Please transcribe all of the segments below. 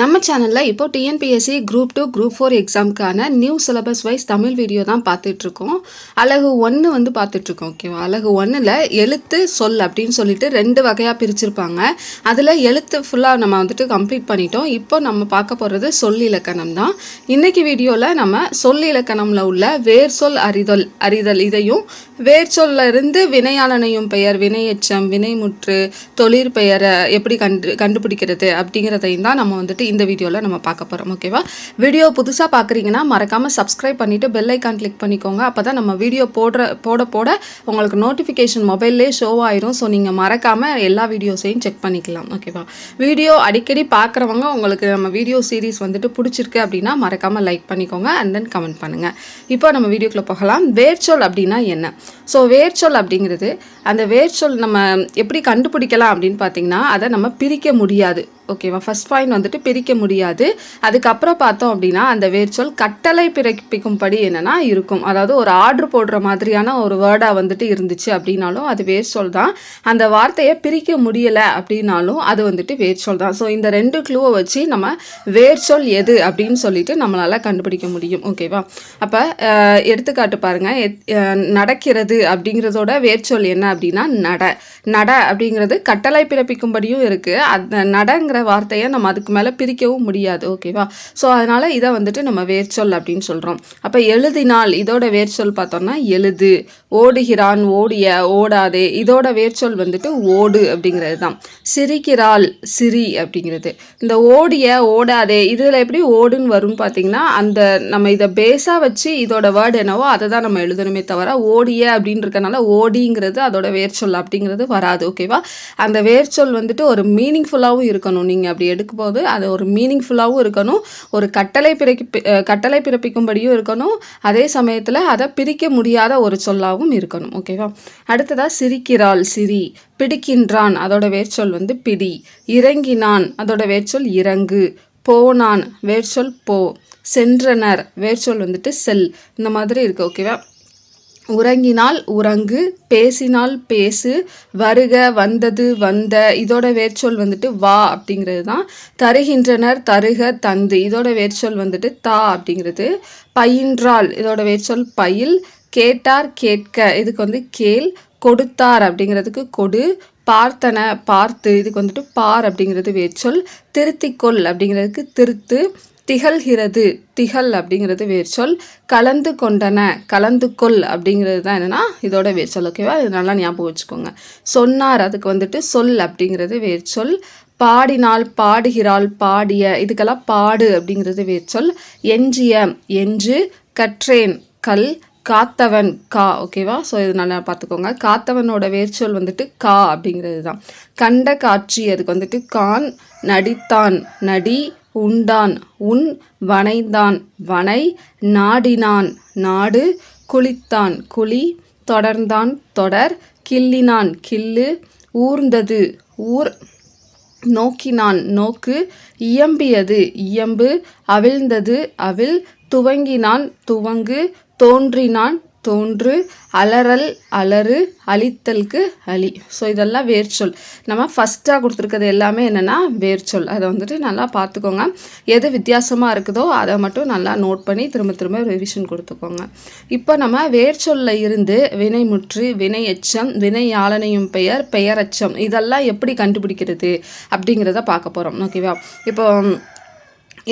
நம்ம சேனலில் இப்போ TNPSC group two group four எக்ஸாமுக்கான new syllabus wise Tamil video தான் பார்த்துட்ருக்கோம். அழகு ஒன்று வந்து பார்த்துட்ருக்கோம் ஓகேவா அழகு ஒன்றில் எழுத்து சொல் அப்படின்னு சொல்லிட்டு ரெண்டு வகையாக பிரிச்சிருப்பாங்க. அதில் எழுத்து ஃபுல்லாக நம்ம வந்துட்டு கம்ப்ளீட் பண்ணிட்டோம். இப்போ நம்ம பார்க்க போகிறது சொல் இலக்கணம் தான். இன்றைக்கி வீடியோவில் நம்ம சொல் இலக்கணமில் உள்ள வேர் சொல் அறிதல் அறிதல் இதையும் வேர் சொல்லிருந்து வினையாளனையும் பெயர் வினையெச்சம் வினைமுற்று தொழிற்பெயரை எப்படி கண்டு கண்டுபிடிக்கிறது அப்படிங்கிறதையும் தான் நம்ம வந்துட்டு இந்த வீடியோவில் நம்ம பார்க்க போகிறோம் ஓகேவா வீடியோ புதுசாக பார்க்குறீங்கன்னா மறக்காமல் சப்ஸ்கிரைப் பண்ணிவிட்டு பெல் ஐக்கான் கிளிக் பண்ணிக்கோங்க. அப்போ தான் நம்ம வீடியோ போடுற போட போட உங்களுக்கு நோட்டிஃபிகேஷன் மொபைல்லே ஷோ ஆயிரும். ஸோ நீங்கள் மறக்காமல் எல்லா வீடியோஸையும் செக் பண்ணிக்கலாம் ஓகேவா வீடியோ அடிக்கடி பார்க்குறவங்க உங்களுக்கு நம்ம வீடியோ சீரிஸ் வந்துட்டு பிடிச்சிருக்கு அப்படின்னா மறக்காமல் லைக் பண்ணிக்கோங்க அண்ட் தென் கமெண்ட் பண்ணுங்கள் இப்போ நம்ம வீடியோக்குள்ளே போகலாம். வேர்ச்சொல் அப்படின்னா என்ன? ஸோ வேர்ச்சொல் அப்படிங்கிறது அந்த வேர்ச்சொல் நம்ம எப்படி கண்டுபிடிக்கலாம் அப்படின்னு பார்த்தீங்கன்னா அதை நம்ம பிரிக்க முடியாது. ஓகேவா ஃபர்ஸ்ட் பாயிண்ட் வந்துட்டு பிரிக்க முடியாது. அதுக்கப்புறம் பார்த்தோம் அப்படின்னா அந்த வேர்ச்சொல் கட்டளை பிறப்பிக்கும்படி என்னென்னா இருக்கும். அதாவது ஒரு ஆர்டர் போடுற மாதிரியான ஒரு வேர்டாக வந்துட்டு இருந்துச்சு அப்படின்னாலும் அது வேர்ச்சொல் தான். அந்த வார்த்தையை பிரிக்க முடியலை அப்படின்னாலும் அது வந்துட்டு வேர்ச்சொல் தான். ஸோ இந்த ரெண்டு க்ளூவை வச்சு நம்ம வேர்ச்சொல் எது அப்படின்னு சொல்லிட்டு நம்மளால் கண்டுபிடிக்க முடியும். ஓகேவா அப்போ எடுத்துக்காட்டு பாருங்கள் நடக்கிறது அப்படிங்கிறதோட வேர்ச்சொல் என்ன அப்படின்னா நட. நட அப்படிங்கிறது கட்டளை பிறப்பிக்கும்படியும் இருக்குது அந்த நடங்கிற வார்த்தையை நம்ம அதுக்கு மேலே பிரிக்கவும் முடியாது ஓகேவா ஸோ அதனால் இதை வந்துட்டு நம்ம வேர்ச்சொல் அப்படின்னு சொல்கிறோம் அப்போ எழுதினால் இதோட வேர்ச்சொல் பார்த்தோம்னா எழுது. ஓடுகிறான் ஓடிய ஓடாதே. இதோட வேர்ச்சொல் வந்துட்டு ஓடு அப்படிங்கிறது தான். சிரிக்கிறாள் சிரி அப்படிங்கிறது. இந்த ஓடிய ஓடாதே இதில் எப்படி ஓடுன்னு வரும்னு பார்த்தீங்கன்னா அந்த நம்ம இதை பேஸாக வச்சு இதோட வேர்டு என்னவோ அதை தான் நம்ம எழுதணுமே தவிர ஓடிய அப்படின்றதுனால ஓடிங்கிறது அதோட வேர்ச்சொல் அப்படிங்கிறது வராது ஓகேவா அந்த வேர்ச்சொல் வந்துட்டு ஒரு மீனிங்ஃபுல்லாகவும் இருக்கணும் நீங்கள் அப்படி எடுக்கும்போது அது ஒரு மீனிங்ஃபுல்லாகவும் இருக்கணும். ஒரு கட்டளை பிறப்பி கட்டளை பிறப்பிக்கும்படியும் இருக்கணும். அதே சமயத்தில் அதை பிரிக்க முடியாத ஒரு சொல்லாகவும் இருக்கணும். ஓகேவா அடுத்ததாக சிரிக்கிறாள் சிரி. பிடிக்கின்றான் அதோட வேர்ச்சொல் வந்து பிடி. இறங்கினான் அதோட வேர்ச்சொல் இறங்கு. போனான் வேர்ச்சொல் போ. சென்றனர் வேர்ச்சொல் வந்துட்டு செல். இந்த மாதிரி இருக்குது ஓகேவா உறங்கினால் உறங்கு பேசினால் பேசு வருக வந்தது வந்த இதோட வேர்ச்சொல் வந்துட்டு வா அப்படிங்கிறது தான். தருகின்றனர் தருக தந்து இதோட வேர்ச்சொல் வந்துட்டு தா அப்படிங்கிறது. பயின்றால் இதோட வேர்ச்சொல் பயில். கேட்டார் கேட்க இதுக்கு வந்து கேள். கொடுத்தார் அப்படிங்கிறதுக்கு கொடு. பார்த்தன பார்த்து இதுக்கு வந்துட்டு பார் அப்படிங்கிறது வேர்ச்சொல். திருத்திக்கொள் அப்படிங்கிறதுக்கு திருத்து. திகழ்கிறது. திகழ் அப்படிங்கிறது வேர்ச்சொல் கலந்து கொண்டன கலந்து கொள் அப்படிங்கிறது தான் என்னென்னா இதோட வேர்ச்சொல் ஓகேவா இது நல்லா ஞாபகம் வச்சுக்கோங்க. சொன்னார் அதுக்கு வந்துட்டு சொல் அப்படிங்கிறது வேர்ச்சொல் பாடினால் பாடுகிறாள் பாடிய இதுக்கெல்லாம் பாடு அப்படிங்கிறது வேர்ச்சொல் எஞ்சிய எஞ்சு கற்றேன் கல். காத்தவன் கா. ஓகேவா ஸோ இது நல்லா பார்த்துக்கோங்க. காத்தவனோட வேர்ச்சொல் வந்துட்டு கா அப்படிங்கிறது தான். கண்ட காட்சி அதுக்கு வந்துட்டு கான். நடித்தான் நடி. உண்டான். உன் வனைந்தான் வனை நாடினான். நாடு குளித்தான். குழி தொடர்ந்தான். தொடர் கிள்ளினான். கிள்ளு ஊர்ந்தது. ஊர் நோக்கினான். நோக்கு இயம்பியது. இயம்பு அவிழ்ந்தது. அவிழ் துவங்கினான். துவங்கு தோன்றினான். தோன்று அலறல் அலறு அழித்தலுக்கு அழி. ஸோ இதெல்லாம் வேர்ச்சொல். நம்ம ஃபஸ்ட்டாக கொடுத்துருக்கிறது எல்லாமே என்னென்னா வேர்ச்சொல். அதை வந்துட்டு நல்லா பார்த்துக்கோங்க. எது வித்தியாசமாக இருக்குதோ அதை மட்டும் நல்லா நோட் பண்ணி திரும்ப திரும்ப ரிவிஷன் கொடுத்துக்கோங்க. இப்போ நம்ம வேர்ச்சொல்ல இருந்து வினைமுற்று வினை எச்சம் வினை ஆளனையும் பெயர் பெயரச்சம் இதெல்லாம் எப்படி கண்டுபிடிக்கிறது அப்படிங்கிறத பார்க்க போகிறோம் ஓகேவா இப்போ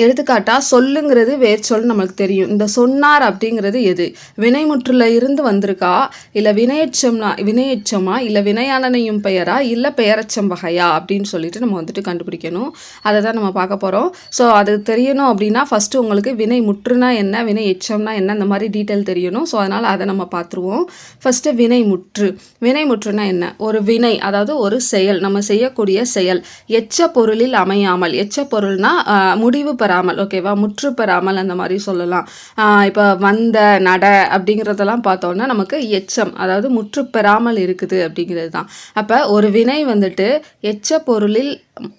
எடுத்துக்காட்டாக சொல்லுங்கிறது வேர் சொல் நம்மளுக்கு தெரியும். இந்த சொன்னார் அப்படிங்கிறது எது? வினைமுற்றுல இருந்து வந்திருக்கா? இல்லை வினையச்சம்னா வினையச்சமா இல்லை வினையாளனையும் பெயரா? இல்லை பெயரச்சம் வகையா? அப்படின்னு சொல்லிட்டு நம்ம வந்துட்டு கண்டுபிடிக்கணும். அதை தான் நம்ம பார்க்க போகிறோம் ஸோ அது தெரியணும் அப்படின்னா ஃபஸ்ட்டு உங்களுக்கு வினை முற்றுனா என்ன? வினை எச்சம்னா என்ன? இந்த மாதிரி டீட்டெயில் தெரியணும். ஸோ அதனால் அதை நம்ம பார்த்துருவோம். ஃபஸ்ட்டு வினை முற்று. வினை முற்றுனா என்ன? ஒரு வினை அதாவது ஒரு செயல். நம்ம செய்யக்கூடிய செயல். எச்ச பொருளில் அமையாமல். எச்ச பொருள்னா முடிவு பெறாமல் ஓகேவா முற்று பெறாமல் அந்த மாதிரி சொல்லலாம். இப்போ வந்த நட அப்படிங்கிறதெல்லாம் பார்த்தோன்னா நமக்கு எச்சம் அதாவது முற்று பெறாமல் இருக்குது அப்படிங்கிறது தான். அப்போ ஒரு வினை வந்துட்டு எச்ச பொருளில்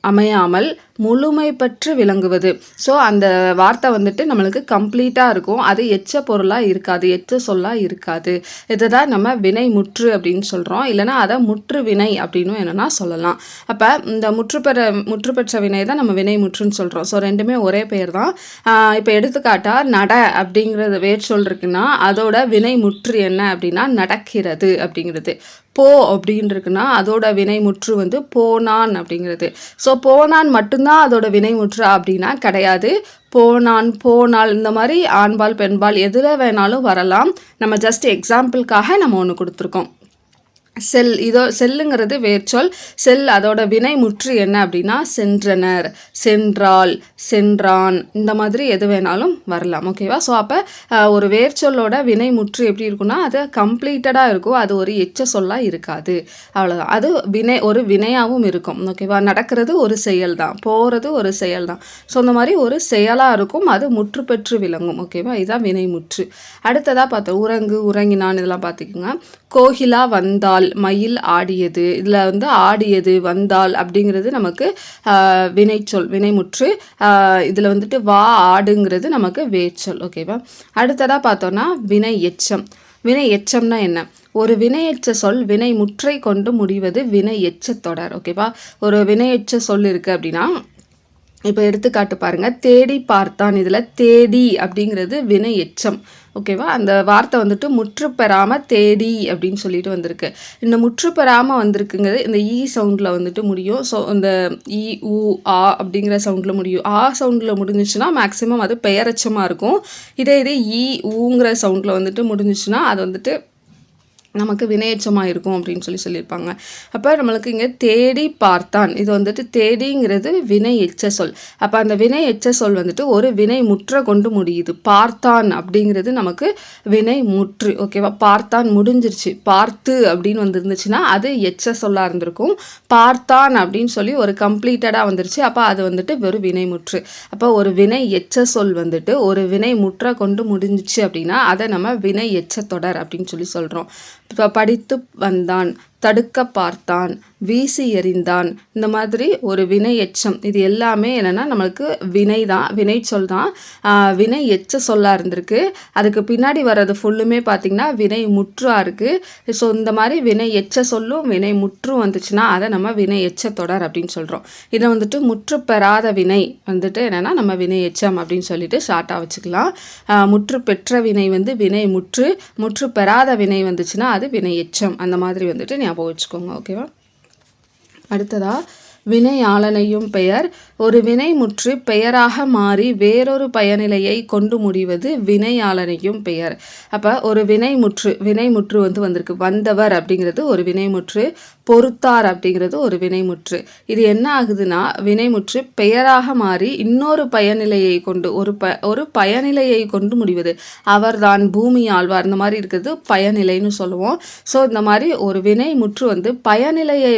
அமையாமல் முழுமை பற்று விளங்குவது. ஸோ அந்த வார்த்தை வந்துட்டு நம்மளுக்கு கம்ப்ளீட்டாக இருக்கும். அது எச்ச பொருளாக இருக்காது எச்ச சொல்லாக இருக்காது. இதை தான் நம்ம வினை முற்று அப்படின்னு சொல்கிறோம் இல்லைனா அதை முற்று வினை அப்படின்னும் என்னென்னா சொல்லலாம். அப்போ இந்த முற்றுப்பெற முற்று பெற்ற வினை தான் நம்ம வினை முற்றுன்னு சொல்கிறோம் ஸோ ரெண்டுமே ஒரே பெயர் தான். இப்போ எடுத்துக்காட்டாக நட அப்படிங்கிறது வேர் சொல் இருக்குன்னா அதோட வினை முற்று என்ன அப்படின்னா நடக்கிறது அப்படிங்கிறது. போ அப்படின்ட்டுருக்குன்னா அதோட வினைமுற்று வந்து போனான் அப்படிங்கிறது. ஸோ போனான் மட்டும்தான் அதோட வினைமுற்று அப்படின்னா கிடையாது. போனான் போனால் இந்த மாதிரி ஆண்பால் பெண்பால் எதில் வேணாலும் வரலாம். நம்ம ஜஸ்ட் எக்ஸாம்பிளுக்காக நம்ம ஒன்று கொடுத்துருக்கோம். செல் இதோ செல்லுங்கிறது வேர்ச்சொல். செல் அதோட வினை முற்று என்ன அப்படின்னா சென்றனர் சென்றால் சென்றான். இந்த மாதிரி எது வேணாலும் வரலாம் ஓகேவா ஸோ அப்போ ஒரு வேர்ச்சொல்லோட வினை முற்று எப்படி இருக்குன்னா அது கம்ப்ளீட்டடாக இருக்கும் அது ஒரு எச்ச சொல்லாக இருக்காது. அவ்வளோதான் அது வினை ஒரு வினையாகவும் இருக்கும் ஓகேவா நடக்கிறது ஒரு செயல் தான் போகிறது ஒரு செயல் தான் ஸோ அந்த மாதிரி ஒரு செயலாக இருக்கும் அது முற்று பெற்று விளங்கும் ஓகேவா இதுதான் வினை முற்று. அடுத்ததாக பார்த்தோம் உறங்கு உறங்கினான் இதெல்லாம் பார்த்துக்கோங்க. கோகிலா வந்தால் மயில் ஆடியது இதில் வந்து ஆடியது வந்தால் அப்படிங்கிறது நமக்கு வினைச்சொல் வினைமுற்று இதில் வந்துட்டு வா ஆடுங்கிறது நமக்கு வேச்சொல் ஓகேவா அடுத்ததாக பார்த்தோன்னா வினை எச்சம். வினை எச்சம்னா என்ன? ஒரு வினையெச்ச சொல் வினை முற்றை கொண்டு முடிவது வினை எச்ச தொடர். ஓகேவா ஒரு வினையெச்ச சொல் இருக்குது அப்படின்னா இப்போ எடுத்துக்காட்டு பாருங்கள் தேடி பார்த்தான் இதில் தேடி அப்படிங்கிறது வினை எச்சம் ஓகேவா அந்த வார்த்தை வந்துட்டு முற்று பெறாமல் தேடி அப்படின்னு சொல்லிட்டு வந்திருக்கு. இந்த முற்று பெறாமல் வந்திருக்குங்கிறது இந்த e இ சவுண்டில் வந்துட்டு முடியும். ஸோ இந்த இ உ ஆ அப்படிங்கிற சவுண்டில் முடியும். ஆ சவுண்டில் முடிஞ்சிச்சுன்னா மேக்ஸிமம் அது பெயரச்சமாக இருக்கும். இதே இதே இ e, ஊங்கிற சவுண்டில் வந்துட்டு முடிஞ்சிச்சுன்னா அது வந்துட்டு நமக்கு வினையச்சமாக இருக்கும் அப்படின்னு சொல்லி சொல்லியிருப்பாங்க. அப்போ நம்மளுக்கு இங்கே தேடி பார்த்தான். இது வந்துட்டு தேடிங்கிறது வினை எச்ச சொல். அப்போ அந்த வினை எச்ச சொல் வந்துட்டு ஒரு வினை முற்ற கொண்டு முடியுது. பார்த்தான் அப்படிங்கிறது நமக்கு வினை முற்று. ஓகேவா பார்த்தான் முடிஞ்சிருச்சு. பார்த்து அப்படின்னு வந்துருந்துச்சுன்னா அது எச்ச சொல்லாக இருந்திருக்கும். பார்த்தான் அப்படின்னு சொல்லி ஒரு கம்ப்ளீட்டடாக வந்துருச்சு. அப்போ அது வந்துட்டு வெறும் வினை முற்று. அப்போ ஒரு வினை எச்ச சொல் வந்துட்டு ஒரு வினை முற்ற கொண்டு முடிஞ்சிச்சு அப்படின்னா அதை நம்ம வினை எச்ச தொடர் அப்படின்னு சொல்லி சொல்கிறோம் படித்து வந்தான். தடுக்க பார்த்தான் வீசி எறிந்தான். இந்த மாதிரி ஒரு வினை எச்சம் இது எல்லாமே என்னென்னா நம்மளுக்கு வினை தான் வினை சொல் தான். வினை எச்ச சொல்லாக இருந்திருக்கு. அதுக்கு பின்னாடி வர்றது ஃபுல்லுமே பார்த்திங்கன்னா வினை முற்றாக இருக்குது ஸோ இந்த மாதிரி வினை எச்ச சொல்லும் வினை முற்றும் வந்துச்சுன்னா அதை நம்ம வினை எச்ச தொடர் அப்படின்னு சொல்கிறோம் இதை வந்துட்டு முற்று பெறாத வினை வந்துட்டு என்னென்னா நம்ம வினை எச்சம் அப்படின்னு சொல்லிட்டு ஷார்ட்டாக வச்சுக்கலாம். முற்று பெற்ற வினை வந்து வினை முற்று முற்று பெறாத வினை வந்துச்சுன்னா அது வினை எச்சம். அந்த மாதிரி வந்துட்டு ஞாபகம் வச்சுக்கோங்க ஓகேவா அடுத்ததாக வினையாளனையும் பெயர். ஒரு வினை முற்று பெயராக மாறி வேறொரு பயனிலையை கொண்டு முடிவது வினையாளனையும் பெயர். அப்போ ஒரு வினைமுற்று வினைமுற்று வந்து வந்திருக்கு. வந்தவர் அப்படிங்கிறது ஒரு வினைமுற்று பொறுத்தார் அப்படிங்கிறது ஒரு வினைமுற்று இது என்ன ஆகுதுன்னா வினைமுற்று பெயராக மாறி இன்னொரு பயனிலையை கொண்டு ஒரு ப ஒரு பயனிலையை கொண்டு முடிவது. அவர்தான் பூமி ஆழ்வார். இந்த மாதிரி இருக்கிறது பயனிலைன்னு சொல்லுவோம். ஸோ இந்த மாதிரி ஒரு வினைமுற்று வந்து பயனிலையை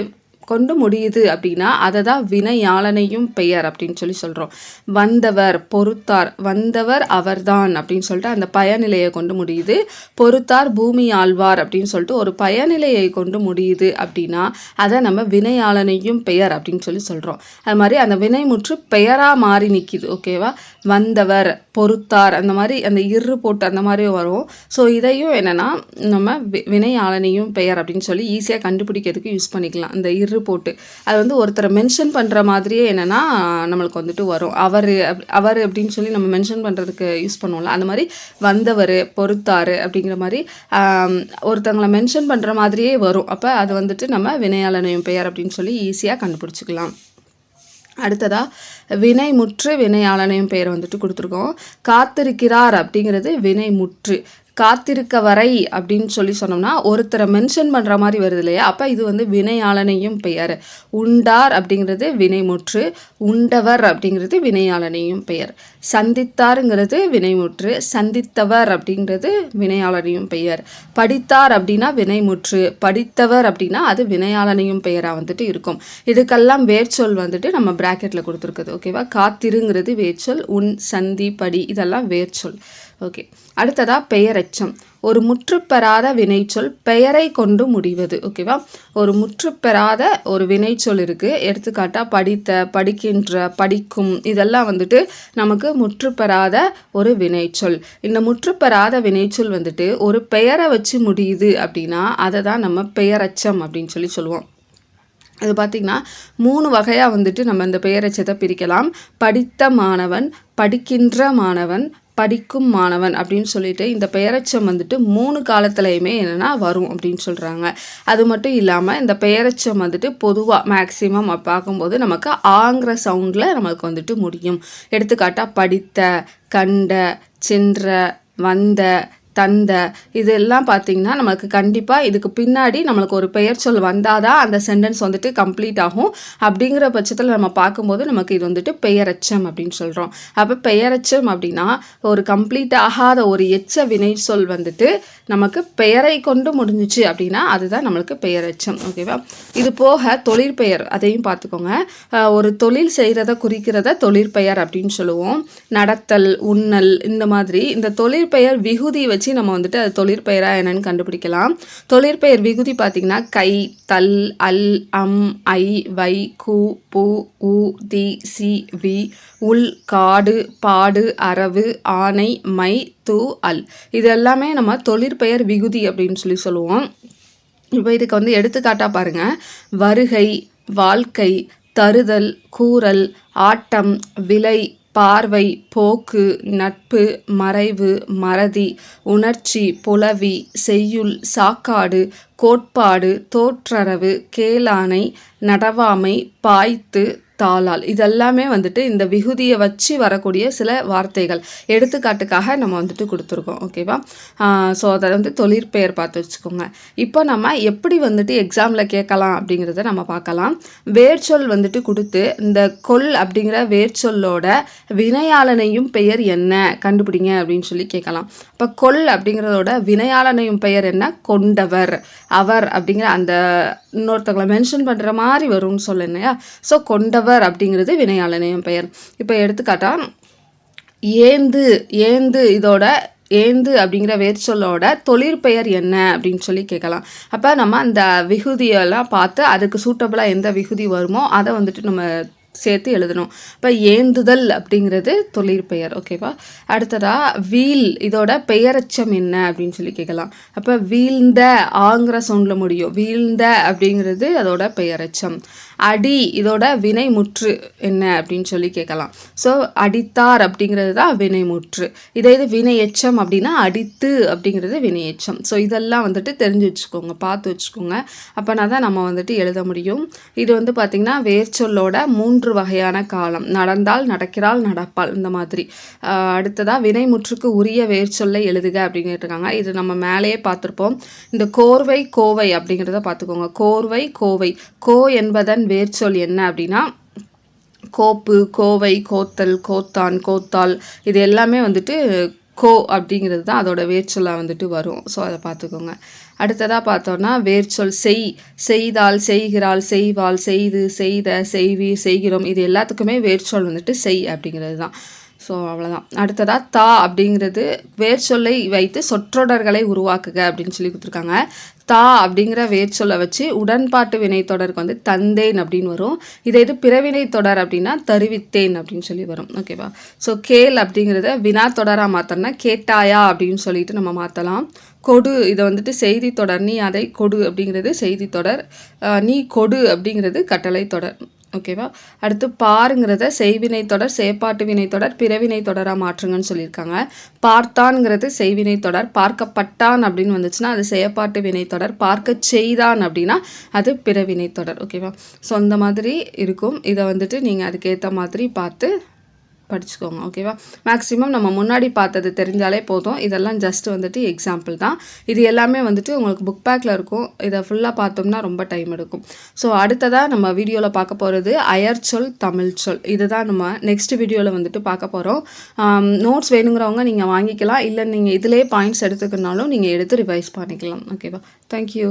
கொண்டு முடியுது அப்படின்னா அதை தான் வினையாளனையும் பெயர் அப்படின்னு சொல்லி சொல்கிறோம் வந்தவர் பொறுத்தார். வந்தவர் அவர்தான் அப்படின்னு சொல்லிட்டு அந்த பயநிலையை கொண்டு முடியுது. பொறுத்தார் பூமி ஆழ்வார் அப்படின்னு சொல்லிட்டு ஒரு பயனிலையை கொண்டு முடியுது அப்படின்னா அதை நம்ம வினையாளனையும் பெயர் அப்படின்னு சொல்லி சொல்கிறோம் அது மாதிரி அந்த வினைமுற்று பெயராக மாறி நிற்கிது ஓகேவா வந்தவர் பொறுத்தார் அந்த மாதிரி அந்த இரு போட்டு அந்த மாதிரி வரும். ஸோ இதையும் என்னென்னா நம்ம வினையாளனையும் பெயர் அப்படின்னு சொல்லி ஈஸியாக கண்டுபிடிக்கிறதுக்கு யூஸ் பண்ணிக்கலாம். அந்த இரு என்று போட்டு. அது வந்து ஒருத்தரை மென்ஷன் பண்ணுற மாதிரியே என்னென்னா நம்மளுக்கு வந்துட்டு வரும். அவர் அவர் அப்படின்னு சொல்லி நம்ம மென்ஷன் பண்ணுறதுக்கு யூஸ் பண்ணுவோம்ல அந்த மாதிரி வந்தவர் பொறுத்தார் அப்படிங்கிற மாதிரி ஒருத்தங்களை மென்ஷன் பண்ணுற மாதிரியே வரும். அப்போ அது வந்துட்டு நம்ம வினையாளனையும் பெயர் அப்படின்னு சொல்லி ஈஸியாக கண்டுபிடிச்சிக்கலாம். அடுத்ததாக வினை முற்று வினையாளனையும் பெயர் வந்துட்டு கொடுத்துருக்கோம். காத்திருக்கிறார் அப்படிங்கிறது வினை முற்று காத்திருக்க வரை அப்படின்னு சொல்லி சொன்னோம்னா ஒருத்தரை மென்ஷன் பண்ணுற மாதிரி வருது இல்லையா? அப்போ இது வந்து வினையாளனையும் பெயர். உண்டார் அப்படிங்கிறது வினைமுற்று உண்டவர் அப்படிங்கிறது வினையாளனையும் பெயர். சந்தித்தாருங்கிறது வினைமுற்று சந்தித்தவர் அப்படிங்கிறது வினையாளனையும் பெயர். படித்தார் அப்படின்னா வினைமுற்று படித்தவர் அப்படின்னா அது வினையாளனையும் பெயராக வந்துட்டு இருக்கும். இதுக்கெல்லாம் வேர்ச்சொல் வந்துட்டு நம்ம ப்ராக்கெட்டில் கொடுத்துருக்குது ஓகேவா காத்திருங்கிறது வேர்ச்சொல் உன் சந்தி படி இதெல்லாம் வேர்ச்சொல். ஓகே அடுத்ததாக பெயரச்சம். ஒரு முற்றுப்பெறாத வினைச்சொல் பெயரை கொண்டு முடிவது. ஓகேவா ஒரு முற்றுப்பெறாத ஒரு வினைச்சொல் இருக்குது எடுத்துக்காட்டாக படித்த படிக்கின்ற படிக்கும் இதெல்லாம் வந்துட்டு நமக்கு முற்றுப்பெறாத ஒரு வினைச்சொல். இந்த முற்றுப்பெறாத வினைச்சொல் வந்துட்டு ஒரு பெயரை வச்சு முடியுது அப்படின்னா அதை தான் நம்ம பெயரச்சம் அப்படின்னு சொல்லி சொல்லுவோம். அது பார்த்திங்கன்னா மூணு வகையாக வந்துட்டு நம்ம இந்த பெயரச்சத்தை பிரிக்கலாம். படித்த மாணவன் படிக்கின்ற மாணவன் படிக்கும் மாணவன் அப்படின்னு சொல்லிட்டு இந்த பெயரச்சம் வந்துட்டு மூணு காலத்துலையுமே என்னென்னா வரும் அப்படின்னு சொல்கிறாங்க அது மட்டும் இல்லாமல் இந்த பெயரச்சம் வந்துட்டு பொதுவாக மேக்சிமம் பார்க்கும்போது நமக்கு ஆங்கிற சவுண்டில் நமக்கு வந்துட்டு முடியும். எடுத்துக்காட்டாக படித்த கண்ட சென்ற வந்த தந்த இதெல்லாம் பார்த்திங்கன்னா நமக்கு கண்டிப்பாக இதுக்கு பின்னாடி நம்மளுக்கு ஒரு பெயர் சொல் வந்தால் தான் அந்த சென்டென்ஸ் வந்துட்டு கம்ப்ளீட் ஆகும். அப்படிங்கிற பட்சத்தில் நம்ம பார்க்கும்போது நமக்கு இது வந்துட்டு பெயரச்சம் அப்படின்னு சொல்கிறோம் அப்போ பெயரச்சம் அப்படின்னா ஒரு கம்ப்ளீட் ஆகாத ஒரு எச்ச வினை சொல் வந்துட்டு நமக்கு பெயரை கொண்டு முடிஞ்சிச்சு அப்படின்னா அதுதான் நம்மளுக்கு பெயரச்சம். ஓகேவா இது போக தொழிற்பெயர் அதையும் பார்த்துக்கோங்க. ஒரு தொழில் செய்கிறத குறிக்கிறத தொழிற்பெயர் அப்படின்னு சொல்லுவோம். நடத்தல் உண்ணல் இந்த மாதிரி இந்த தொழிற்பெயர் விகுதி வச்சு வச்சு நம்ம வந்துட்டு அது தொழிற்பெயராக என்னன்னு கண்டுபிடிக்கலாம். தொழிற்பெயர் விகுதி பார்த்திங்கன்னா கை தல் அல் அம் ஐ வை கு பு உ தி சி வி உள் காடு பாடு அரவு ஆனை மை து அல். இது எல்லாமே நம்ம தொழிற்பெயர் விகுதி அப்படின்னு சொல்லி சொல்லுவோம். இப்போ இதுக்கு வந்து எடுத்துக்காட்டாக பாருங்கள் வருகை வாழ்க்கை தருதல் கூறல் ஆட்டம் விலை பார்வை போக்கு நட்பு மறைவு மறதி உணர்ச்சி புலவி செய்யுள் சாக்காடு கோட்பாடு தோற்றரவு கேளானை நடவாமை பாய்த்து தாளால். இதெல்லாமே வந்துட்டு இந்த விகுதியை வச்சு வரக்கூடிய சில வார்த்தைகள். எடுத்துக்காட்டுக்காக நம்ம வந்துட்டு கொடுத்துருக்கோம். ஓகேவா ஸோ அதை வந்து தொழிற்பெயர் பார்த்து வச்சுக்கோங்க. இப்போ நம்ம எப்படி வந்துட்டு எக்ஸாமில் கேட்கலாம் அப்படிங்கிறத நம்ம பார்க்கலாம். வேர்ச்சொல் வந்துட்டு கொடுத்து இந்த கொல் அப்படிங்கிற வேர்ச்சொல்லோட வினையாளனையும் பெயர் என்ன? கண்டுபிடிங்க அப்படின்னு சொல்லி கேட்கலாம். இப்போ கொல் அப்படிங்கிறதோட வினையாளனையும் பெயர் என்ன? கொண்டவர். அவர் அப்படிங்கிற அந்த இன்னொருத்தவங்களை மென்ஷன் பண்ணுற மாதிரி வரும்னு சொல்லுங்க ஸோ கொண்டவர் புலவர் அப்படிங்கிறது வினையாளனையும் பெயர். இப்போ எடுத்துக்காட்டால் ஏந்து ஏந்து இதோட ஏந்து அப்படிங்கிற வேர்ச்சொல்லோட தொழிற்பெயர் என்ன அப்படின்னு சொல்லி கேட்கலாம். அப்போ நம்ம அந்த விகுதியெல்லாம் பார்த்து அதுக்கு சூட்டபிளாக எந்த விகுதி வருமோ அதை வந்துட்டு நம்ம சேர்த்து எழுதணும். இப்போ ஏந்துதல் அப்படிங்கிறது தொழிற்பெயர் ஓகேவா அடுத்ததாக வீல் இதோட பெயரச்சம் என்ன அப்படின்னு சொல்லி கேட்கலாம். அப்போ வீழ்ந்த ஆங்கிற சவுண்டில் முடியும். வீழ்ந்த அப்படிங்கிறது அதோட பெயரச்சம். அடி இதோட வினைமுற்று என்ன அப்படின்னு சொல்லி கேட்கலாம். ஸோ அடித்தார் அப்படிங்கிறது தான் வினைமுற்று. இதே இது வினையெச்சம் அப்படின்னா அடித்து அப்படிங்கிறது வினையெச்சம். ஸோ இதெல்லாம் வந்துட்டு தெரிஞ்சு வச்சுக்கோங்க பார்த்து வச்சுக்கோங்க. அப்போனா தான் நம்ம வந்துட்டு எழுத முடியும். இது வந்து பார்த்திங்கன்னா வேர்ச்சொல்லோட மூன்று வகையான காலம். நடந்தால் நடக்கிறாள் நடப்பாள் இந்த மாதிரி. அடுத்ததாக வினைமுற்றுக்கு உரிய வேர்ச்சொல்லை எழுதுக அப்படின்னு கேட்டிருக்காங்க. இது நம்ம மேலேயே பார்த்துருப்போம். இந்த கோர்வை கோவை அப்படிங்கிறத பார்த்துக்கோங்க. கோர்வை கோவை. கோ என்பதன் வேர்ச்சொல் என்ன அப்படின்னா கோப்பு கோவை கோத்தல் கோத்தான் கோத்தால் இது எல்லாமே வந்துட்டு கோ அப்படிங்கிறது தான் அதோட வேர்ச்சொல்லாக வந்துட்டு வரும். ஸோ அதை பார்த்துக்கோங்க. அடுத்ததாக பார்த்தோன்னா வேர்ச்சொல் செய் செய்தால் செய்கிறாள் செய்வாள் செய்து செய்த செய்வி செய்கிறோம். இது எல்லாத்துக்குமே வேர்ச்சொல் வந்துட்டு செய் அப்படிங்கிறது தான். ஸோ அவ்வளோதான் அடுத்ததாக தா அப்படிங்கிறது வேர்ச்சொல்லை வைத்து சொற்றொடர்களை உருவாக்குக அப்படின்னு சொல்லி கொடுத்துருக்காங்க. தா அப்படிங்கிற வேர்ச்சொல்லை வச்சு உடன்பாட்டு வினைத்தொடருக்கு வந்து தந்தேன் அப்படின்னு வரும். இதை இது பிறவினை தொடர் அப்படின்னா தருவித்தேன் அப்படின்னு சொல்லி வரும். ஓகேவா ஸோ கேள் அப்படிங்கிறத வினா தொடராக மாற்றோம்னா கேட்டாயா அப்படின்னு சொல்லிட்டு நம்ம மாற்றலாம் கொடு இதை வந்துட்டு செய்தி தொடர் நீ அதை கொடு அப்படிங்கிறது செய்தி தொடர். நீ கொடு அப்படிங்கிறது கட்டளை தொடர். ஓகேவா அடுத்து பாருங்கிறத செய்வினை தொடர் செயற்பாட்டு வினை தொடர் பிறவினை தொடராக மாற்றுங்கன்னு சொல்லியிருக்காங்க. பார்த்தான்ங்கிறது செய்வினை தொடர் பார்க்கப்பட்டான் அப்படின்னு வந்துச்சுன்னா அது செயப்பாட்டு வினை தொடர் பார்க்க செய்தான் அப்படின்னா அது பிறவினை தொடர். ஓகேவா ஸோ அந்த மாதிரி இருக்கும். இதை வந்துட்டு நீங்கள் அதுக்கேற்ற மாதிரி பார்த்து படிச்சுக்கோங்க ஓகேவா மேக்ஸிமம் நம்ம முன்னாடி பார்த்தது தெரிஞ்சாலே போதும். இதெல்லாம் ஜஸ்ட் வந்துட்டு எக்ஸாம்பிள் தான். இது எல்லாமே வந்துட்டு உங்களுக்கு புக் பேக்கில் இருக்கும். இதை ஃபுல்லாக பார்த்தோம்னா ரொம்ப டைம் எடுக்கும். ஸோ அடுத்ததாக நம்ம வீடியோவில் பார்க்க போகிறது அயர் சொல் தமிழ் சொல். இதுதான் நம்ம நெக்ஸ்ட் வீடியோவில் வந்துட்டு பார்க்க போகிறோம் நோட்ஸ் வேணுங்கிறவங்க நீங்கள் வாங்கிக்கலாம். இல்லை நீங்கள் இதிலே பாயிண்ட்ஸ் எடுத்துக்கனாலும் நீங்கள் எடுத்து ரிவைஸ் பண்ணிக்கலாம். ஓகேவா தேங்க்யூ